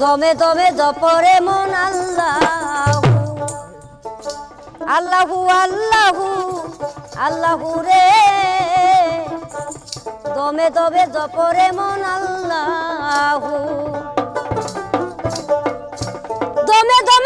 দমে দমে দপরে মন আল্লাহ। আল্লাহু আল্লাহু আল্লাহু রে। দমে দমে দপরে মন আল্লাহু। দমে দমে